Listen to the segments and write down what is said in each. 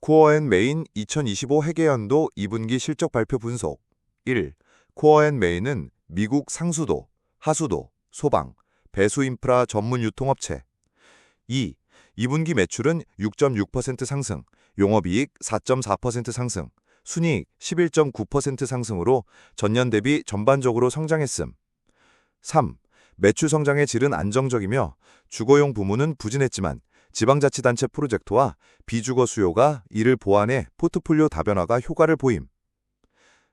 코어앤메인 2025 회계연도 2분기 실적 발표 분석 1. 코어앤메인은 미국 상수도, 하수도, 소방, 배수 인프라 전문 유통업체 2. 2분기 매출은 6.6% 상승, 용업이익 4.4% 상승, 순이익 11.9% 상승으로 전년 대비 전반적으로 성장했음. 3. 매출 성장의 질은 안정적이며 주거용 부문은 부진했지만 지방자치단체 프로젝트와 비주거 수요가 이를 보완해 포트폴리오 다변화가 효과를 보임.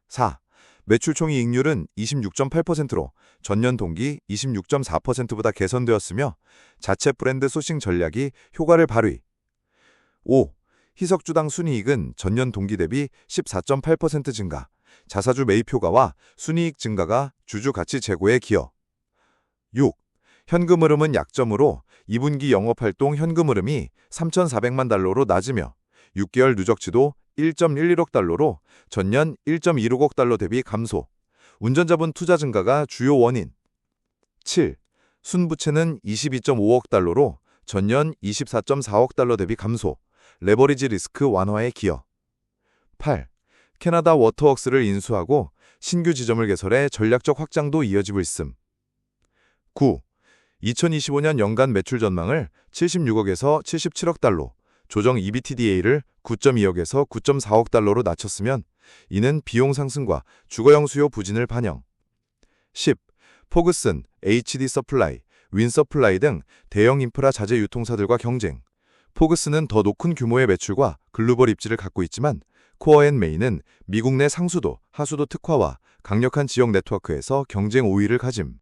4. 매출 총이 익률은 26.8%로 전년 동기 26.4%보다 개선되었으며 자체 브랜드 소싱 전략이 효과를 발휘. 5. 희석주당 순이익은 전년 동기 대비 14.8% 증가, 자사주 매입 효과와 순이익 증가가 주주 가치 제고에 기여. 6. 현금 흐름은 약점으로 2분기 영업활동 현금 흐름이 3,400만 달러로 낮으며 6개월 누적치도 1.11억 달러로 전년 1.16억 달러 대비 감소. 운전자분 투자 증가가 주요 원인. 7. 순부채는 22.5억 달러로 전년 24.4억 달러 대비 감소. 레버리지 리스크 완화에 기여. 8. 캐나다 워터웍스를 인수하고 신규 지점을 개설해 전략적 확장도 이어지고 있음. 9. 2025년 연간 매출 전망을 76억에서 77억 달러, 조정 EBTDA를 9.2억에서 9.4억 달러로 낮췄으면 이는 비용 상승과 주거용 수요 부진을 반영. 10. 포그슨, HD 서플라이, 윈 서플라이 등 대형 인프라 자재 유통사들과 경쟁. 포그스는 더 높은 규모의 매출과 글로벌 입지를 갖고 있지만 코어 앤 메인은 미국 내 상수도, 하수도 특화와 강력한 지역 네트워크에서 경쟁 우위를 가짐.